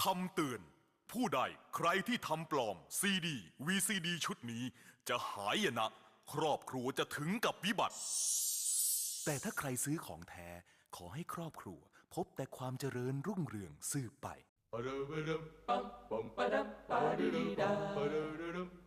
คำเตือน ผู้ใดใครที่ทำปลอมซีดี VCD ชุดนี้ จะหายนะ ครอบครัวจะถึงกับวิบัติ แต่ถ้าใครซื้อของแท้ ขอให้ครอบครัว พบแต่ความเจริญรุ่งเรืองสืบไป Bum bum ba dum ba dee dee da. Bum bum ba dum